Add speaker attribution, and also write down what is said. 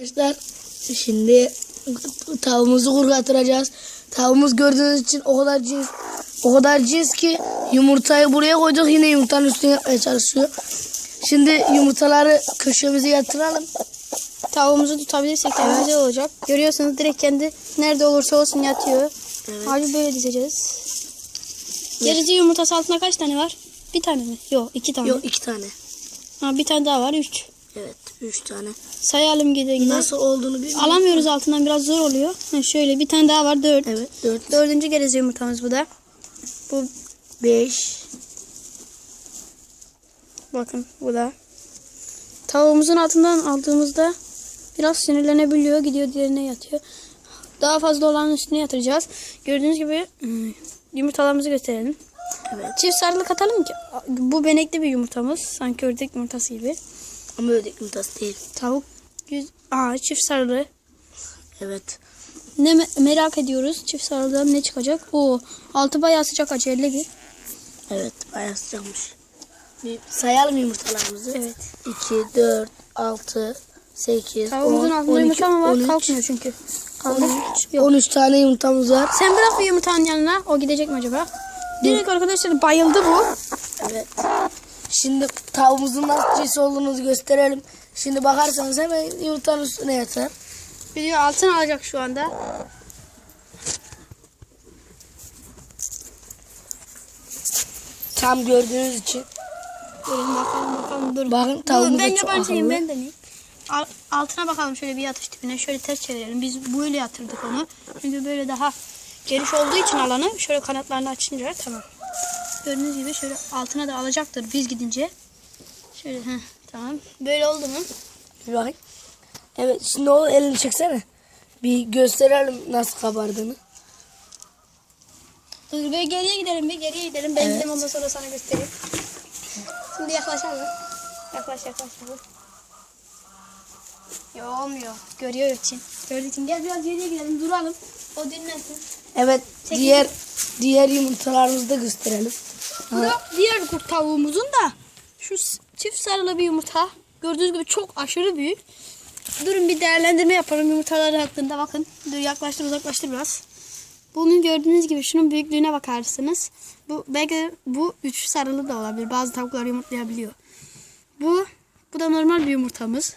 Speaker 1: Arkadaşlar şimdi tavuğumuzu kurgatıracağız. Tavuğumuz gördüğünüz için o kadar cins o kadar cins ki yumurtayı buraya koyduk yine yumurtanın üstüne yapmaya çalışıyor. Şimdi yumurtaları köşemize yatıralım.
Speaker 2: Tavuğumuzu tutabilirsek de güzel olacak. Görüyorsunuz direkt kendi nerede olursa olsun yatıyor.
Speaker 1: Evet.
Speaker 2: Harbi böyle dizeceğiz. Gerici yumurtası altında kaç tane var? Bir tane mi? Yok iki tane.
Speaker 1: Yok iki tane.
Speaker 2: Ha, bir tane daha var üç.
Speaker 1: Evet üç tane.
Speaker 2: Sayalım gide gide.
Speaker 1: Nasıl olduğunu bilmiyorum.
Speaker 2: Alamıyoruz altından biraz zor oluyor. Ha, şöyle bir tane daha var dört.
Speaker 1: Evet dört.
Speaker 2: Dördüncü gerici yumurtamız bu da. Bu
Speaker 1: Beş.
Speaker 2: bakın bu da. Tavuğumuzun altından aldığımızda biraz sinirlenebiliyor. Gidiyor diğerine yatıyor. Daha fazla olanın üstüne yatıracağız. Gördüğünüz gibi hmm, yumurtalarımızı gösterelim.
Speaker 1: Evet.
Speaker 2: Çift sarılık atalım ki. Bu benekli bir yumurtamız. Sanki ördek yumurtası gibi.
Speaker 1: Ama ördek yumurtası değil.
Speaker 2: Tavuk yüz... Aa, çift sarılı.
Speaker 1: Evet.
Speaker 2: Ne me- merak ediyoruz. Çift sarılıdan ne çıkacak? Oo, altı bayağı sıcak acı elle bir.
Speaker 1: Evet bayağı sıcakmış. Bir sayalım yumurtalarımızı.
Speaker 2: Evet.
Speaker 1: 2, 4, 6, 8,
Speaker 2: Tavuğumuzun
Speaker 1: 10,
Speaker 2: altında
Speaker 1: 12,
Speaker 2: yumurta mı var?
Speaker 1: 13,
Speaker 2: Kalkmıyor çünkü. Kaldı.
Speaker 1: 13, 13 tane yumurtamız var.
Speaker 2: Sen bırak bir yumurtanın yanına. O gidecek mi acaba? Direkt arkadaşlar bayıldı bu.
Speaker 1: Evet. Şimdi tavuğumuzun nasıl cins olduğunu gösterelim. Şimdi bakarsanız hemen yumurtanın üstüne yatar.
Speaker 2: Video altına alacak şu anda.
Speaker 1: Tam gördüğünüz için.
Speaker 2: Bakalım bakalım dur.
Speaker 1: Bakın tavuğumuz
Speaker 2: ben
Speaker 1: çok akıllı.
Speaker 2: ben deneyeyim. Al- altına bakalım şöyle bir yatış tipine. Şöyle ters çevirelim. Biz böyle yatırdık onu. Çünkü böyle daha geniş olduğu için alanı şöyle kanatlarını açınca tamam. Gördüğünüz gibi şöyle altına da alacaktır biz gidince. Şöyle heh, tamam. Böyle oldu mu?
Speaker 1: Bir bakayım. Evet şimdi o elini çeksene. Bir gösterelim nasıl kabardığını.
Speaker 2: Dur bir geriye gidelim bir geriye gidelim. Ben
Speaker 1: Evet.
Speaker 2: gideyim ondan sonra sana göstereyim. Şimdi yaklaşalım. Yaklaş yaklaş. yaklaş. Yo olmuyor. Görüyor için. Gördüğü için. Gel biraz geriye gidelim duralım. O dinlensin.
Speaker 1: Evet
Speaker 2: Çekil.
Speaker 1: diğer diğer yumurtalarımızı da gösterelim.
Speaker 2: Bu diğer kurt tavuğumuzun da şu çift sarılı bir yumurta. Gördüğünüz gibi çok aşırı büyük. Durun bir değerlendirme yapalım yumurtaları hakkında bakın. Dur yaklaştır uzaklaştır biraz. Bunun gördüğünüz gibi şunun büyüklüğüne bakarsınız. Bu belki bu üç sarılı da olabilir. Bazı tavuklar yumurtlayabiliyor. Bu bu da normal bir yumurtamız.